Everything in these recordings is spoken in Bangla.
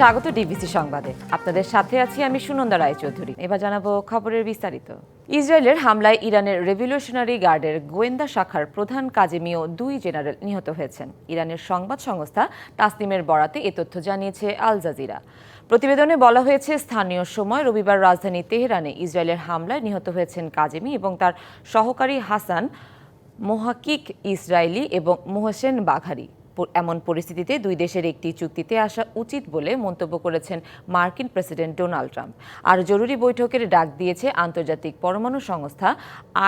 স্বাগত ডিবিসি সংবাদে। আপনাদের সাথে আছি আমি সুনন্দা রায়চৌধুরী। এবার জানাব খবরের বিস্তারিত। ইসরায়েলের হামলায় ইরানের রেভলিউশনারি গার্ডের গোয়েন্দা শাখার প্রধান কাজেমিও দুই জেনারেল নিহত হয়েছেন। ইরানের সংবাদ সংস্থা তাসনিমের বরাতে এ তথ্য জানিয়েছে আল জাজিরা। প্রতিবেদনে বলা হয়েছে, স্থানীয় সময় রবিবার রাজধানী তেহরানে ইসরায়েলের হামলায় নিহত হয়েছেন কাজেমি এবং তার সহকারী হাসান মোহাকিক ইসরায়েলি এবং মোহসেন বাঘারি। এমন পরিস্থিতিতে দুই দেশের একটি চুক্তিতে আসা উচিত বলে মন্তব্য করেছেন মার্কিন প্রেসিডেন্ট ডোনাল্ড ট্রাম্প। আর জরুরি বৈঠকের ডাক দিয়েছে আন্তর্জাতিক পরমাণু সংস্থা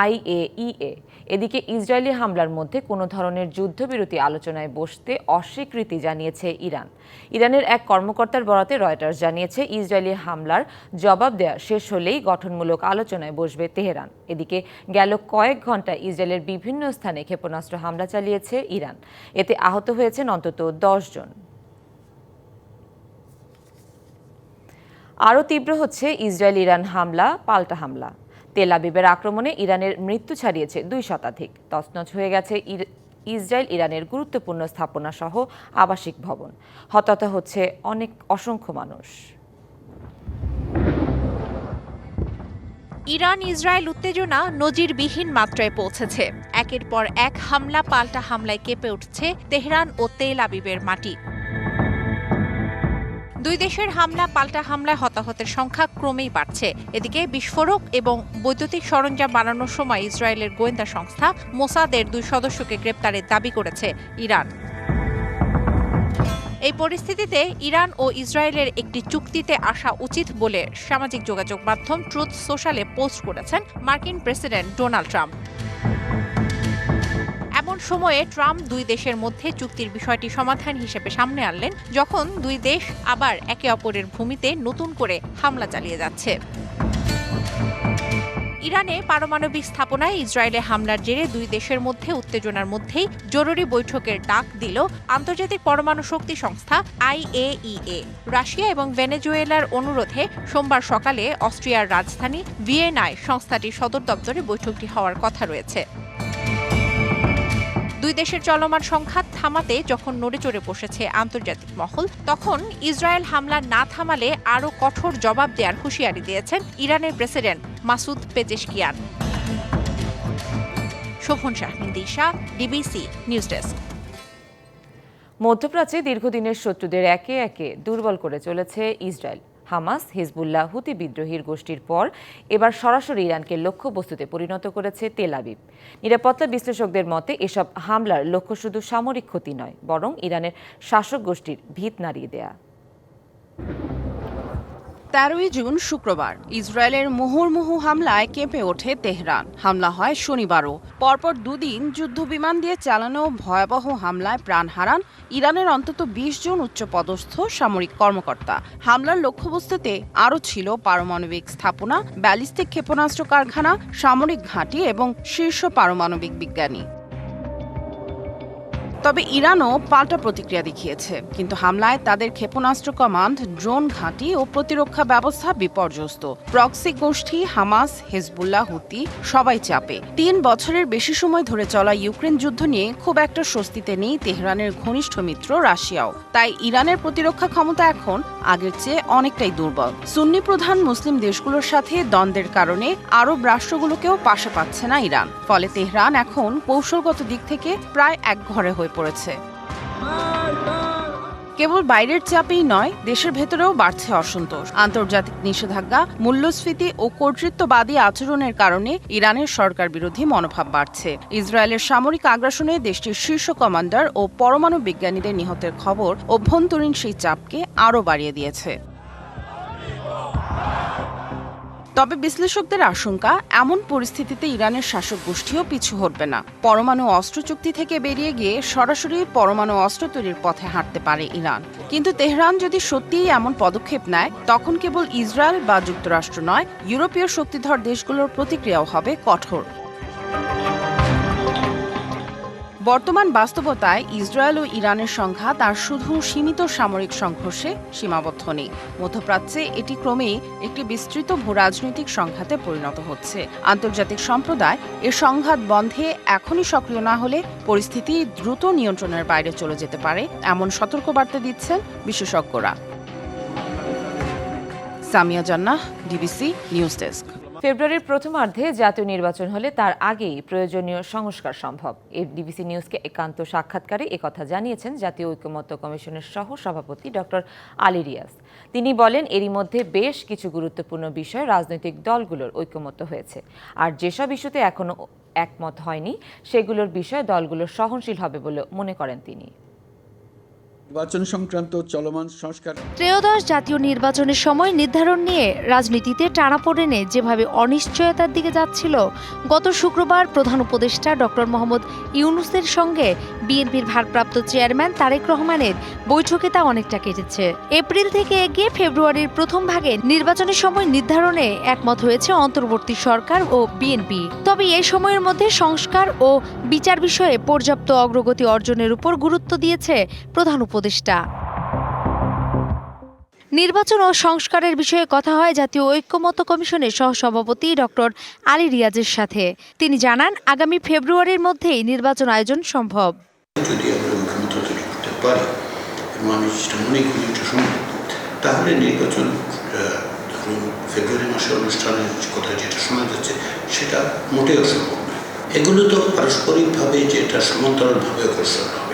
আইএইএ এদিকে ইসরায়েলি হামলার মধ্যে কোনো ধরনের যুদ্ধবিরতি আলোচনায় বসতে অস্বীকৃতি জানিয়েছে ইরান। ইরানের এক কর্মকর্তার বরাতে রয়টার্স জানিয়েছে, ইসরায়েলি হামলার জবাব দেয়া শেষ হলেই গঠনমূলক আলোচনায় বসবে তেহরান। এদিকে গেল কয়েক ঘণ্টা ইসরায়েলের বিভিন্ন স্থানে ক্ষেপণাস্ত্র হামলা চালিয়েছে ইরান। এতে আহত হয়েছেন অন্তত দশ জন। আরও তীব্র হচ্ছে ইসরায়েল ইরান হামলা, পাল্টা হামলা। তেল আবিবের আক্রমণে ইরানের মৃত্যু ছাড়িয়েছে দুই শতাধিক। তছনছ হয়ে গেছে ইসরায়েল ইরানের গুরুত্বপূর্ণ স্থাপনা সহ আবাসিক ভবন। হতাহত হচ্ছে অনেক অসংখ্য মানুষ। ইরান ইসরায়েল উত্তেজনা নজিরবিহীন মাত্রায় পৌঁছেছে। একের পর এক হামলা, পাল্টা হামলায় কেঁপে উঠছে তেহরান ও তেল আবিবের মাটি। দুই দেশের হামলা, পাল্টা হামলায় হতাহতের সংখ্যা ক্রমেই বাড়ছে। এদিকে বিস্ফোরক এবং বৈদ্যুতিক সরঞ্জাম বানানোর সময় ইসরায়েলের গোয়েন্দা সংস্থা মোসাদের দুই সদস্যকে গ্রেপ্তারের দাবি করেছে ইরান। এই পরিস্থিতিতে ইরান ও ইসরায়েলের একটি চুক্তিতে আসা উচিত বলে সামাজিক যোগাযোগ মাধ্যম ট্রুথ সোশ্যালে পোস্ট করেছেন মার্কিন প্রেসিডেন্ট ডোনাল্ড ট্রাম্প। এমন সময়ে ট্রাম্প দুই দেশের মধ্যে চুক্তির বিষয়টি সমাধান হিসেবে সামনে আনলেন, যখন দুই দেশ আবার একে অপরের ভূমিতে নতুন করে হামলা চালিয়ে যাচ্ছে। ইরানে পারমাণবিক স্থাপনায় ইসরায়েলে হামলার জেরে দুই দেশের মধ্যে উত্তেজনার মধ্যেই জরুরি বৈঠকের ডাক দিল আন্তর্জাতিক পরমাণু শক্তি সংস্থা আইএইএ। রাশিয়া এবং ভেনেজুয়েলার অনুরোধে সোমবার সকালে অস্ট্রিয়ার রাজধানী ভিয়েনায় সংস্থাটির সদর দপ্তরে বৈঠকটি হওয়ার কথা রয়েছে। দুই দেশের চলমান সংঘাত থামাতে যখন নড়েচড়ে বসেছে আন্তর্জাতিক মহল, তখন ইসরায়েল হামলা না থামালে আরও কঠোর জবাব দেওয়ার হুঁশিয়ারি দিয়েছেন ইরানের president Masoud Pezeshkian. Shovon Shahmin Disha DBC News desk. মধ্যপ্রাচ্যে দীর্ঘদিনের শত্রুদের একে একে দুর্বল করে চলেছে ইসরায়েল। হামাস, হিজবুল্লাহ, হুতি বিদ্রোহীর গোষ্ঠীর পর এবার সরাসরি ইরানকে লক্ষ্যবস্তুতে পরিণত করেছে তেল আবিব। নিরাপত্তা বিশ্লেষকদের মতে, এসব হামলার লক্ষ্য শুধু সামরিক ক্ষতি নয়, বরং ইরানের শাসক গোষ্ঠীর ভিত নাড়িয়ে দেয়া। তেরোই জুন শুক্রবার, ইসরায়েলের মুহুর্মুহু হামলায় কেঁপে ওঠে তেহরান। হামলা হয় শনিবারও। পরপর দুদিন যুদ্ধবিমান দিয়ে চালানো ভয়াবহ হামলায় প্রাণ হারান ইরানের অন্তত বিশ জন উচ্চপদস্থ সামরিক কর্মকর্তা। হামলার লক্ষ্যবস্তুতে আরও ছিল পারমাণবিক স্থাপনা, ব্যালিস্টিক ক্ষেপণাস্ত্র কারখানা, সামরিক ঘাঁটি এবং শীর্ষ পারমাণবিক বিজ্ঞানী। তবে ইরানও পাল্টা প্রতিক্রিয়া দেখিয়েছে। কিন্তু হামলায় তাদের ক্ষেপণাস্ত্র কমান্ড, ড্রোন ঘাঁটি ও প্রতিরক্ষা ব্যবস্থা বিপর্যস্ত। প্রক্সি গোষ্ঠী, হামাস, হেজবুল্লাহ, হুতি সবাই চাপে। তিন বছরের বেশি সময় ধরে চলা ইউক্রেন যুদ্ধ নিয়ে খুব একটা স্বস্তিতে নেই তেহরানের ঘনিষ্ঠ মিত্র রাশিয়াও। তাই ইরানের প্রতিরক্ষা ক্ষমতা এখন আগের চেয়ে অনেকটাই দুর্বল। সুন্নি প্রধান মুসলিম দেশগুলোর সাথে দ্বন্দ্বের কারণে আরব রাষ্ট্রগুলোকেও পাশে পাচ্ছে না ইরান। ফলে তেহরান এখন কৌশলগত দিক থেকে প্রায় একঘরে হয়ে পড়েছে। কেবল বাইরের চাপেই নয়, দেশের ভেতরেও বাড়ছে অসন্তোষ। আন্তর্জাতিক নিষেধাজ্ঞা, মূল্যস্ফীতি ও কর্তৃত্ববাদী আচরণের কারণে ইরানের সরকার বিরোধী মনোভাব বাড়ছে। ইসরায়েলের সামরিক আগ্রাসনে দেশটির শীর্ষ কমান্ডার ও পরমাণু বিজ্ঞানীদের নিহতের খবর অভ্যন্তরীণ সেই চাপকে আরও বাড়িয়ে দিয়েছে। তবে বিশ্লেষকদের আশঙ্কা, এমন পরিস্থিতিতে ইরানের শাসক গোষ্ঠীও পিছু হটবে না। পরমাণু অস্ত্র চুক্তি থেকে বেরিয়ে গিয়ে সরাসরি পরমাণু অস্ত্র তৈরির পথে হাঁটতে পারে ইরান। কিন্তু তেহরান যদি সত্যিই এমন পদক্ষেপ নেয়, তখন কেবল ইসরায়েল বা যুক্তরাষ্ট্র নয়, ইউরোপীয় শক্তিধর দেশগুলোর প্রতিক্রিয়াও হবে কঠোর। বর্তমান বাস্তবতায় ইসরায়েল ও ইরানের সংঘাত আর শুধু সীমিত সামরিক সংঘর্ষে সীমাবদ্ধ নেই। মধ্যপ্রাচ্যে এটি ক্রমেই একটি বিস্তৃত ভূরাজনৈতিক সংঘাতে পরিণত হচ্ছে। আন্তর্জাতিক সম্প্রদায় এ সংঘাত বন্ধে এখনই সক্রিয় না হলে পরিস্থিতি দ্রুত নিয়ন্ত্রণের বাইরে চলে যেতে পারে, এমন সতর্কবার্তা দিচ্ছেন বিশেষজ্ঞরা। সামিয়া জান্নাহ, ডিবিসি নিউজ ডেস্ক। ফেব্রুয়ারির প্রথমার্ধে জাতীয় নির্বাচন হলে তার আগেই প্রয়োজনীয় সংস্কার সম্ভব। ডিবিসি নিউজকে একান্ত সাক্ষাৎকারে একথা জানিয়েছেন জাতীয় ঐক্যমত্য কমিশনের সহ সভাপতি ডক্টর আলী রিয়াজ। তিনি বলেন, এরই মধ্যে বেশ কিছু গুরুত্বপূর্ণ বিষয় রাজনৈতিক দলগুলোর ঐক্যমত্য হয়েছে। আর যেসব ইস্যুতে এখনও একমত হয়নি, সেগুলোর বিষয়ে দলগুলো সহনশীল হবে বলে মনে করেন তিনি। নির্বাচন সংক্রান্ত চলমান সংস্কার ত্রয়োদশ জাতীয় নির্বাচনের সময় নির্ধারণ নিয়ে রাজনীতিতে টানাপোড়েনে যেভাবে অনিশ্চয়তার দিকে যাচ্ছিল গত শুক্রবার প্রধান উপদেষ্টা ডক্টর মোহাম্মদ ইউনুসের সঙ্গে বিএনপির ভারপ্রাপ্ত চেয়ারম্যান তারেক রহমানের বৈঠকে তা অনেকটা কেটেছে। এপ্রিল থেকে এগিয়ে ফেব্রুয়ারির প্রথম ভাগে নির্বাচনের সময় নির্ধারণে একমত হয়েছে অন্তর্বর্তী সরকার ও বিএনপি। তবে এই সময়ের মধ্যে সংস্কার ও বিচার বিষয়ে পর্যাপ্ত অগ্রগতি অর্জনের উপর গুরুত্ব দিয়েছে প্রধান উপদেষ্টা। নির্বাচন ও সংস্কারের বিষয়ে কথা হয় জাতীয় ঐক্যমত্য কমিশনের সহসভাপতি ডক্টর আলী রিয়াজের সাথে। তিনি জানান, আগামী ফেব্রুয়ারির মধ্যেই নির্বাচন আয়োজন সম্ভব। যদি তাহলে নির্বাচন ধরুন ফেব্রুয়ারি মাসে অনুষ্ঠানের কথা যেটা শোনা যাচ্ছে, সেটা মোটেই অসম্ভব নয়। এগুলো তো পারস্পরিকভাবে যেটা সমান্তরালভাবে অগ্রসর হবে।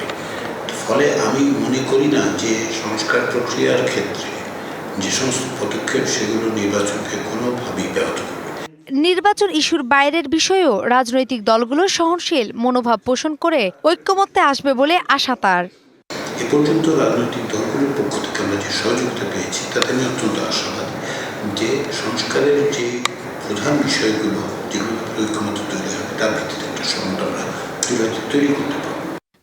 ফলে আমি মনে করি না যে সংস্কার প্রক্রিয়ার ক্ষেত্রে যে সমস্ত পদক্ষেপ সেগুলো নির্বাচনকে কোনোভাবেই ব্যাহত করবে নির্বাচন ইস্যুর বাইরের বিষয়েও রাজনৈতিক দলগুলো সহনশীল মনোভাব পোষণ করে ঐক্যমত্যে আসবে বলে আশা তার। এ পর্যন্ত রাজনৈতিক দলগুলোর পক্ষ থেকে আমরা যে সহযোগিতা পেয়েছি তাতে আমি অত্যন্ত আশাবাদী যে সংস্কারের যে প্রধান বিষয়গুলো যেগুলো ঐক্যমত তৈরি হবে তার ভিত্তিতে একটা আমরা তৈরি- করতে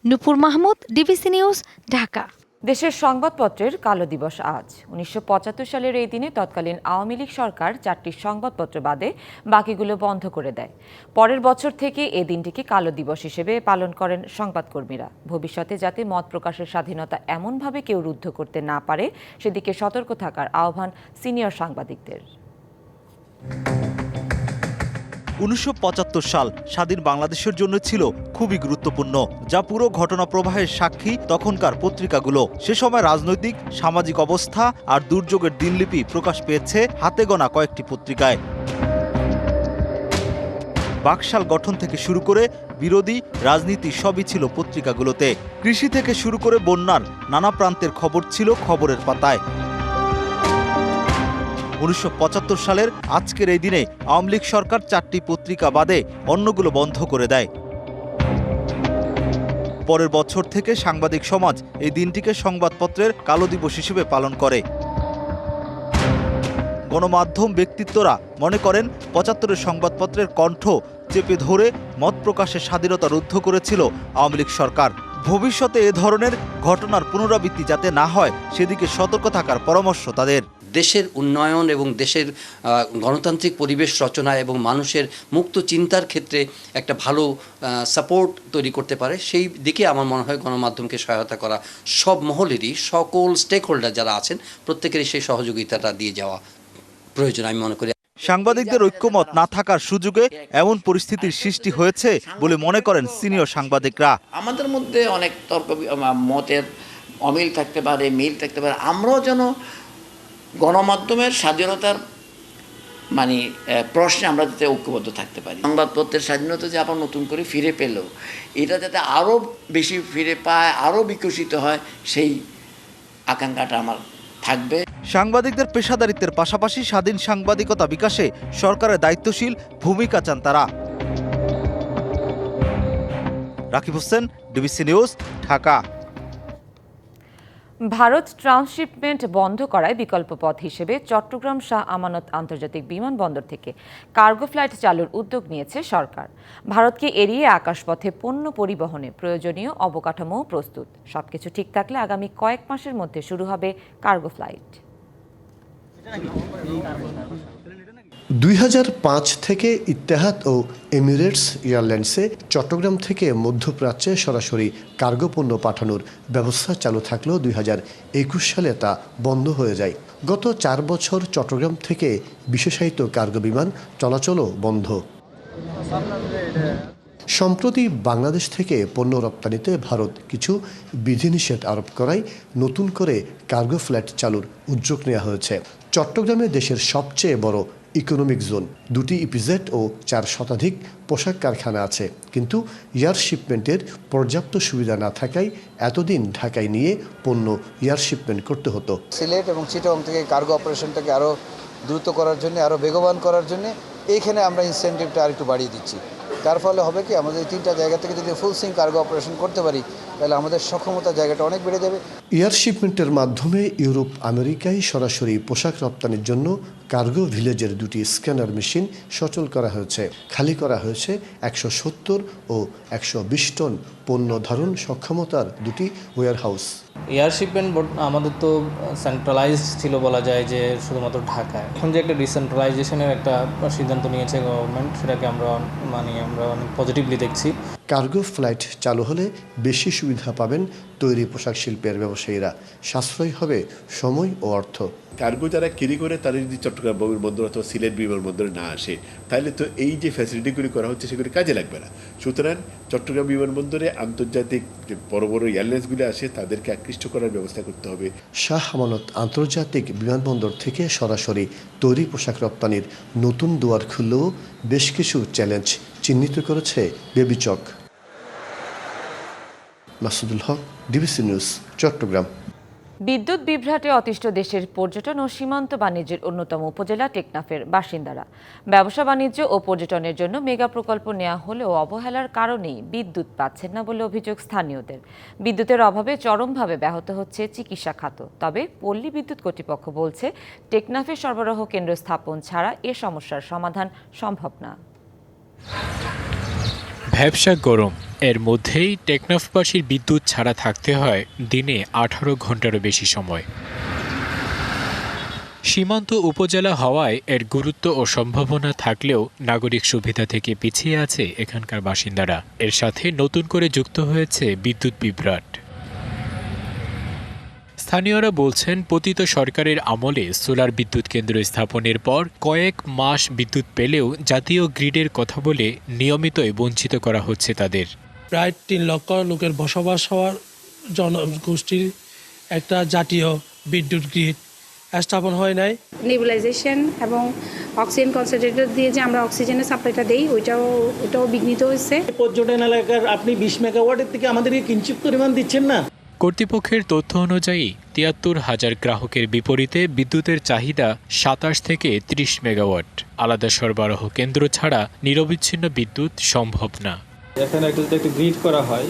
নুপুর মাহমুদ, ডিবিসি নিউজ, ঢাকা। দেশের সংবাদপত্রের কালো দিবস আজ। উনিশশো পঁচাত্তর সালের এই দিনে তৎকালীন আওয়ামী লীগ সরকার চারটি সংবাদপত্র বাদে বাকিগুলো বন্ধ করে দেয়। পরের বছর থেকে এ দিনটিকে কালো দিবস হিসেবে পালন করেন সংবাদকর্মীরা। ভবিষ্যতে যাতে মত প্রকাশের স্বাধীনতা এমনভাবে কেউ রুদ্ধ করতে না পারে, সেদিকে সতর্ক থাকার আহ্বান সিনিয়র সাংবাদিকদের। উনিশশো পঁচাত্তর সাল স্বাধীন বাংলাদেশের জন্য ছিল খুবই গুরুত্বপূর্ণ, যা পুরো ঘটনা প্রবাহের সাক্ষী তখনকার পত্রিকাগুলো। সে সময় রাজনৈতিক, সামাজিক অবস্থা আর দুর্যোগের দিনলিপি প্রকাশ পেয়েছে হাতে গোনা কয়েকটি পত্রিকায়। বাকশাল গঠন থেকে শুরু করে বিরোধী রাজনীতি সবই ছিল পত্রিকাগুলোতে। কৃষি থেকে শুরু করে বন্যার নানা প্রান্তের খবর ছিল খবরের পাতায়। উনিশশো পঁচাত্তর সালের আজকের এই দিনে আওয়ামী লীগ সরকার চারটি পত্রিকা বাদে অন্যগুলো বন্ধ করে দেয়। পরের বছর থেকে সাংবাদিক সমাজ এই দিনটিকে সংবাদপত্রের কালো দিবস হিসেবে পালন করে। গণমাধ্যম ব্যক্তিত্বরা মনে করেন, পঁচাত্তরের সংবাদপত্রের কণ্ঠ চেপে ধরে মত প্রকাশের স্বাধীনতা রুদ্ধ করেছিল আওয়ামী লীগ সরকার। ভবিষ্যতে এ ধরনের ঘটনার পুনরাবৃত্তি যাতে না হয়, সেদিকে সতর্ক থাকার পরামর্শ তাদের। দেশের উন্নয়ন এবং দেশের গণতান্ত্রিক পরিবেশ রচনা এবং মানুষের মুক্ত চিন্তার ক্ষেত্রে একটা ভালো সাপোর্ট তৈরি করতে পারে। সেই দিকে আমার মনে হয় গণমাধ্যমকে সহায়তা করা সব মহলেরই সকল স্টেক হোল্ডার যারা আছেন প্রত্যেকেরই সেই সহযোগিতাটা দিয়ে যাওয়া প্রয়োজন আমি মনে করি। সাংবাদিকদের ঐক্যমত না থাকার সুযোগে এমন পরিস্থিতির সৃষ্টি হয়েছে বলে মনে করেন সিনিয়র সাংবাদিকরা। আমাদের মধ্যে অনেক তর্ক মতের অমিল থাকতে পারে মিল থাকতে পারে। আমরাও যেন গণমাধ্যমের স্বাধীনতার মানে প্রশ্নে আমরা যাতে ঐক্যবদ্ধ থাকতে পারি। সংবাদপত্রের স্বাধীনতা যে আবার নতুন করে ফিরে পেল, এটা যাতে আরও বেশি ফিরে পায় আরও বিকশিত হয়, সেই আকাঙ্ক্ষাটা আমার থাকবে। সাংবাদিকদের পেশাদারিত্বের পাশাপাশি স্বাধীন সাংবাদিকতা বিকাশে সরকারের দায়িত্বশীল ভূমিকা চান তারা। Rakib Hossain DBC news, Dhaka. Bharat transshipment বন্ধ করায় বিকল্প পথ হিসেবে চট্টগ্রাম শাহ আমানত আন্তর্জাতিক বিমানবন্দর থেকে কার্গো ফ্লাইট চালুর উদ্যোগ নিয়েছে সরকার। ভারতকে এড়িয়ে আকাশপথে পণ্য পরিবহনে প্রয়োজনীয় অবকাঠামো প্রস্তুত। সবকিছু ঠিক থাকলে আগামী কয়েক মাসের মধ্যে শুরু হবে কার্গো ফ্লাইট। দুই হাজার পাঁচ থেকে ইত্তেহাদ ও এমিরেটস এয়ারলাইন্সে চট্টগ্রাম থেকে মধ্যপ্রাচ্যে সরাসরি কার্গো পণ্য পাঠানোর ব্যবস্থা চালু থাকলেও দুই হাজার একুশ সালে তা বন্ধ হয়ে যায়। গত চার বছর চট্টগ্রাম থেকে বিশেষায়িত কার্গো বিমান চলাচলও বন্ধ। সম্প্রতি বাংলাদেশ থেকে পণ্য রপ্তানিতে ভারত কিছু বিধিনিষেধ আরোপ করায় নতুন করে কার্গো ফ্ল্যাট চালুর উদ্যোগ নেওয়া হয়েছে। চট্টগ্রামে দেশের সবচেয়ে বড় ইকোনমিক জোন। দুটি ইপিজেড ও চার শতাধিক পোশাক কারখানা আছে। কিন্তু এয়ার শিপমেন্টের পর্যাপ্ত সুবিধা না থাকায় এতদিন ঢাকায় নিয়ে পণ্য এয়ার শিপমেন্ট করতে হতো। সিলেট এবং চিটং থেকে কার্গো অপারেশনটাকে আরও দ্রুত করার জন্য আরও বেগবান করার জন্য, এইখানে আমরা ইনসেন্টিভটা আরেকটু বাড়িয়ে দিচ্ছি। তার ফলে হবে কি আমাদের এই তিনটা জায়গা থেকে যদি ফুল সিং কার্গো অপারেশন করতে পারি তাহলে আমাদের সক্ষমতা জায়গাটা অনেক বেড়ে যাবে। এয়ার শিপমেন্টের মাধ্যমে ইউরোপ আমেরিকায় সরাসরি পোশাক রপ্তানির জন্য কার্গো ভিলেজের দুটি স্ক্যানার মেশিন সচল করা হয়েছে। খালি করা হয়েছে একশো সত্তর ও একশো বিশ টন পণ্য ধারণ সক্ষমতার দুটি ওয়্যার হাউস এয়ার শিপমেন্ট আমাদের তো সেন্ট্রালাইজ ছিল বলা যায় যে শুধুমাত্র ঢাকায়। এখন যে একটা ডিসেন্ট্রালাইজেশনের একটা সিদ্ধান্ত নিয়েছে গভর্নমেন্ট সেটাকে আমরা মানে আমরা অনেক পজিটিভলি দেখছি। কার্গো ফ্লাইট চালু হলে বেশি সুবিধা পাবেন তৈরি পোশাক শিল্পের ব্যবসায়ীরা। সাশ্রয় হবে সময় ও অর্থ। কার্গো যারা ক্যারি করে তারা যদি চট্টগ্রাম বিমানবন্দর অথবা সিলেট বিমানবন্দরে না আসে তাহলে তো এই যে ফ্যাসিলিটিগুলি করা হচ্ছে সেগুলি কাজে লাগবে না। সুতরাং চট্টগ্রাম বিমানবন্দরে আন্তর্জাতিক যে বড় বড় এয়ারলাইন্সগুলি আসে তাদেরকে আকৃষ্ট করার ব্যবস্থা করতে হবে। শাহ আমানত আন্তর্জাতিক বিমানবন্দর থেকে সরাসরি তৈরি পোশাক রপ্তানির নতুন দুয়ার খুললেও বেশ কিছু চ্যালেঞ্জ চিহ্নিত করেছে বেবিচক মাসুদুল হক, ডিবিসি নিউজ, চট্টগ্রাম। বিদ্যুৎ বিভ্রাটে অতিষ্ঠ দেশের পর্যটন ও সীমান্ত বাণিজ্যের অন্যতম উপজেলা টেকনাফের বাসিন্দারা। ব্যবসা বাণিজ্য ও পর্যটনের জন্য মেগা প্রকল্প নেওয়া হলেও অবহেলার কারণেই বিদ্যুৎ পাচ্ছেন না বলে অভিযোগ স্থানীয়দের। বিদ্যুতের অভাবে চরমভাবে ব্যাহত হচ্ছে চিকিৎসা খাত। তবে পল্লী বিদ্যুৎ কর্তৃপক্ষ বলছে, টেকনাফে সরবরাহ কেন্দ্র স্থাপন ছাড়া এ সমস্যার সমাধান সম্ভব না। ভ্যাবসা গরম। এর মধ্যেই টেকনাফবাসীর বিদ্যুৎ ছাড়া থাকতে হয় দিনে আঠারো ঘন্টারও বেশি সময়। সীমান্ত উপজেলা হওয়ায় এর গুরুত্ব ও সম্ভাবনা থাকলেও নাগরিক সুবিধা থেকে পিছিয়ে আছে এখানকার বাসিন্দারা। এর সাথে নতুন করে যুক্ত হয়েছে বিদ্যুৎ বিভ্রাট। স্থানীয়রা বলছেন পতিত সরকারের আমলে সোলার বিদ্যুৎ কেন্দ্র স্থাপনের পর কয়েক মাস বিদ্যুৎ পেলেও জাতীয় গ্রিডের কথা বলে নিয়মিতই বঞ্চিত করা হচ্ছে তাদের। প্রায় তিন লক্ষ লোকের বসবাস হওয়ার জনগোষ্ঠীর একটা জাতীয় বিদ্যুৎ গ্রিড স্থাপন হয় নাই। নেবুলাইজেশন এবং অক্সিজেন কনসেন্ট্রেটর দিয়ে যে আমরা অক্সিজেনের সাপ্লাইটা দেই ওইটাও ওইটাও বিঘ্নিত হয়েছে। পর্যটন এলাকার আপনি বিশ মেগাওয়াটের থেকে আমাদেরকে কিঞ্চিত পরিমাণ দিচ্ছেন না? কর্তৃপক্ষের তথ্য অনুযায়ী তিয়াত্তর হাজার গ্রাহকের বিপরীতে বিদ্যুতের চাহিদা সাতাশ থেকে ত্রিশ মেগাওয়াট। আলাদা সরবরাহ কেন্দ্র ছাড়া নিরবিচ্ছিন্ন বিদ্যুৎ সম্ভব না। এখানে একটা যদি একটা গ্রিড করা হয়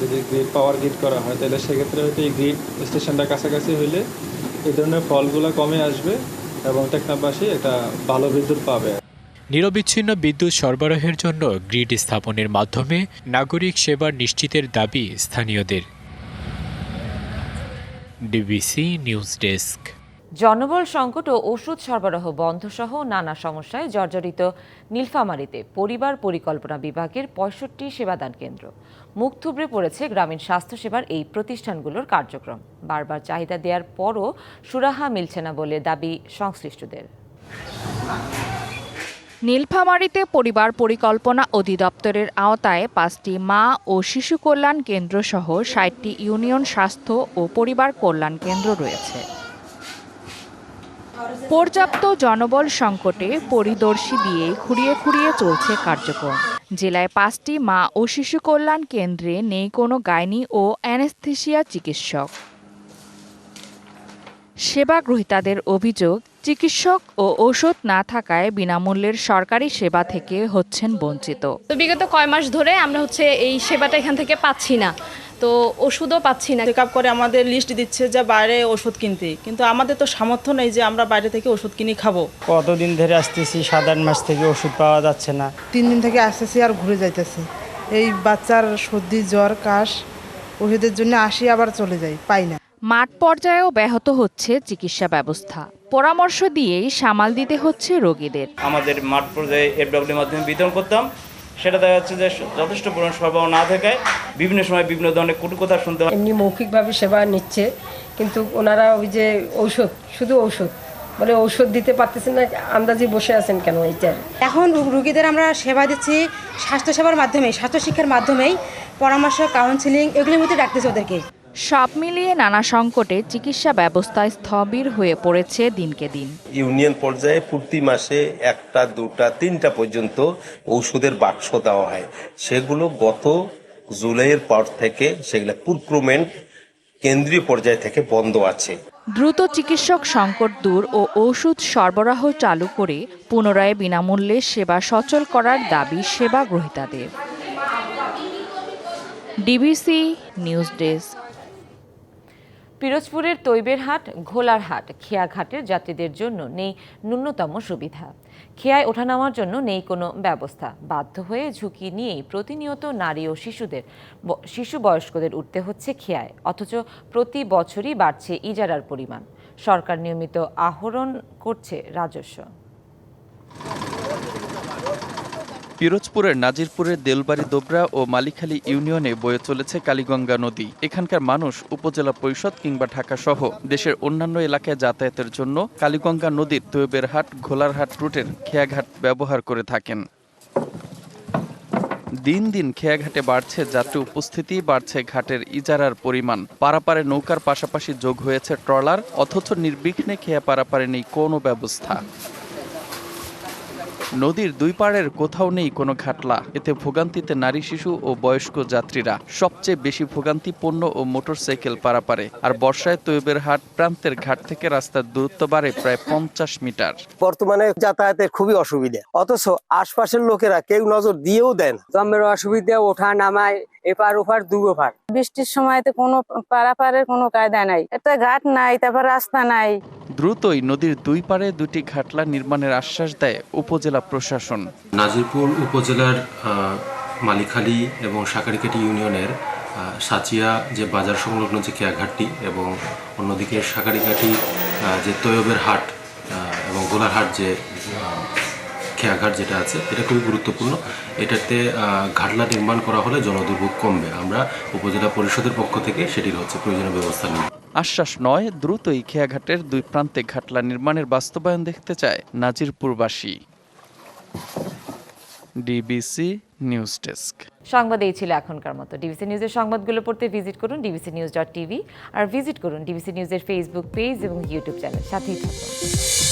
যদি গ্রিড পাওয়ার গ্রিড করা হয় তাহলে সেক্ষেত্রে হয়তো এই গ্রিড স্টেশনটা কাছাকাছি হইলে এই ধরনের ফলগুলো কমে আসবে এবং টেকনাফবাসী এটা ভালো বিদ্যুৎ পাবে। নিরবিচ্ছিন্ন বিদ্যুৎ সরবরাহের জন্য গ্রিড স্থাপনের মাধ্যমে নাগরিক সেবা নিশ্চিতের দাবি স্থানীয়দের। ডিবিসি নিউজ ডেস্ক জনবল সংকট ও ওষুধ সরবরাহ বন্ধ সহ নানা সমস্যায় জর্জরিত নীলফামারীতে পরিবার পরিকল্পনা বিভাগের পঁয়ষট্টি সেবাদান কেন্দ্র। মুখ থুবড়ে পড়েছে গ্রামীণ স্বাস্থ্যসেবার এই প্রতিষ্ঠানগুলোর কার্যক্রম। বারবার চাহিদা দেওয়ার পরও সুরাহা মিলছে না বলে দাবি সংশ্লিষ্টদের। নীলফামারীতে পরিবার পরিকল্পনা অধিদপ্তরের আওতায় পাঁচটি মা ও শিশু কল্যাণ কেন্দ্র সহ ষাটটি ইউনিয়ন স্বাস্থ্য ও পরিবার কল্যাণ কেন্দ্র রয়েছে। পর্যাপ্ত জনবল সংকটে পরিদর্শী দিয়ে খুঁড়িয়ে খুঁড়িয়ে চলছে কার্যক্রম। জেলায় পাঁচটি মা ও শিশু কল্যাণ কেন্দ্রে নেই কোনো গাইনি ও অ্যানেস্থেশিয়া চিকিৎসক। সেবা গ্রহীতাদের অভিযোগ চিকিৎসক ও ঔষধ না থাকায় বিনামূল্যের সরকারি সেবা থেকে হচ্ছেন বঞ্চিত। তো বিগত কয় মাস ধরে আমরা হচ্ছে এই সেবাটা এখান থেকে পাচ্ছি না। তো ওষুধও পাচ্ছি না। চেক আপ করে আমাদের লিস্ট দিচ্ছে যে বাইরে ওষুধ কিনতে। কিন্তু আমাদের তো সামর্থ্য নেই যে আমরা বাইরে থেকে ওষুধ কিনে খাব। কতদিন ধরে আসতেছি সাত আট মাস থেকে ওষুধ পাওয়া যাচ্ছে না। তিন দিন থেকে আসতেছি আর ঘুরে যাইতেছি। এই বাচ্চার সর্দি জ্বর কাশ ওষুধের জন্য আসি আবার চলে যাই পাই না। মাঠ পর্যায়েও ব্যাহত হচ্ছে চিকিৎসা ব্যবস্থা। পরামর্শ দিয়েই সামাল দিতে হচ্ছে রোগীদের। আমাদের মাঠ পর্যায়ে এফডব্লিউর মাধ্যমে বিতরণ করতাম। সেটা দেখা যাচ্ছে যে যথেষ্ট পরিমাণ সরবরাহ না থাকায় বিভিন্ন সময় বিভিন্ন ধরনের কটু কথা শুনতে হয়। এমনি মৌখিকভাবে সেবা নিচ্ছে কিন্তু ওনারা ওই যে ঔষধ শুধু ঔষধ বলে ঔষধ দিতে পারতেছেন না আন্দাজি বসে আছেন কেন এইটার এখন রুগীদের আমরা সেবা দিচ্ছি স্বাস্থ্যসেবার মাধ্যমে স্বাস্থ্য শিক্ষার মাধ্যমেই পরামর্শ কাউন্সিলিং এগুলির মধ্যে ডাকতেছি ওদেরকে। সব মিলিয়ে নানা সংকটে চিকিৎসা ব্যবস্থা স্থবির হয়ে পড়েছে দিনকে দিন। ইউনিয়ন পর্যায়ে প্রতি মাসে একটা দুটা তিনটা পর্যন্ত ঔষধের বাক্স দেওয়া হয়। সেগুলো গত জুলাইয়ের পর থেকে সেগুলো প্রুক্রুমেন্ট কেন্দ্রীয় পর্যায় থেকে বন্ধ আছে। দ্রুত চিকিৎসক সংকট দূর ও ওষুধ সরবরাহ চালু করে পুনরায় বিনামূল্যে সেবা সচল করার দাবি সেবা গ্রহীতাদের ডিবিসি নিউজ ডেস্ক। পিরোজপুরের তৈবের হাট তৈবেরহাট ঘোলারহাট খেয়াঘাটের যাত্রীদের জন্য নেই ন্যূনতম সুবিধা। খেয়ায় ওঠানামার জন্য নেই কোনো ব্যবস্থা। বাধ্য হয়ে ঝুঁকি নিয়েই প্রতিনিয়ত নারী ও শিশুদের শিশু বয়স্কদের উঠতে হচ্ছে খেয়ায়, অথচ প্রতি বছরই বাড়ছে ইজারার পরিমাণ। সরকার নিয়মিত আহরণ করছে রাজস্ব। পিরোজপুরের নাজিরপুরের দেলবাড়ি দোবরা ও মালিখালী ইউনিয়নে বয়ে চলেছে কালীগঙ্গা নদী। এখানকার মানুষ উপজেলা পরিষদ কিংবা ঢাকা সহ দেশের অন্যান্য এলাকায় যাতায়াতের জন্য কালীগঙ্গা নদীর তৈবেরহাট, ঘোলারহাট রুটের খেয়াঘাট ব্যবহার করে থাকেন। দিন দিন খেয়াঘাটে বাড়ছে যাত্রী উপস্থিতি, বাড়ছে ঘাটের ইজারার পরিমাণ। পারাপারে নৌকার পাশাপাশি যোগ হয়েছে ট্রলার, অথচ নির্বিঘ্নে খেয়া পারাপারে নেই কোনো ব্যবস্থা। নদীর দুই পাড়ের কোথাও নেই কোনো ঘাটলা এতে ভোগান্তিতে নারী শিশু ও বয়স্ক যাত্রীরা। সবচেয়ে বেশি ভোগান্তি পণ্য ও মোটরসাইকেল পারাপারে। আর বর্ষায় তৈবের হাট প্রান্তের ঘাট থেকে রাস্তার দূরত্ব বাড়ে প্রায় পঞ্চাশ মিটার। বর্তমানে যাতায়াতের খুবই অসুবিধা। অথচ আশপাশের লোকেরা কেউ নজর দিয়েও দেন জমের অসুবিধা ওঠা নামায় এপার ওপার দু ওপার বৃষ্টির সময়তে কোনো পারাপারের কোনো কায়দা নাই। একটা ঘাট নাই তারপর রাস্তা নাই। দ্রুতই নদীর দুই পারে দুটি ঘাটলা নির্মাণের আশ্বাস দেয় উপজেলা প্রশাসন। নাজিরপুর উপজেলার মালিখালী এবং সাকারিকাটি ইউনিয়নের সাচিয়া যে বাজার সংলগ্ন যে কেয়াঘাটটি এবং অন্যদিকে সাকারিকাটি যে তৈয়বের হাট এবং গোলারহাট যে খেয়াঘাট যেটা আছে এটা খুবই গুরুত্বপূর্ণ। এটাতে ঘাটলা নির্মাণ করা হলে জনদুর্ভোগ কমবে। আমরা উপজেলা পরিষদের পক্ষ থেকে সেটির হচ্ছে প্রয়োজনীয় ব্যবস্থা নিই আশ্বাস নয় দ্রুতই খেয়াঘাটের দুই প্রান্তে ঘাটলা নির্মাণের বাস্তবায়ন দেখতে চায় নাজিরপুরবাসী। DBC news desk. সংবাদ এই ছিল এখনকার মতো। ডিবিসি নিউজের সংবাদগুলো পড়তে ভিজিট করুন ডিবিসি নিউজ ডট টিভি আর ভিজিট করুন ডিবিসি নিউজের ফেসবুক পেজ এবং ইউটিউব চ্যানেল সাথেই থাকুন।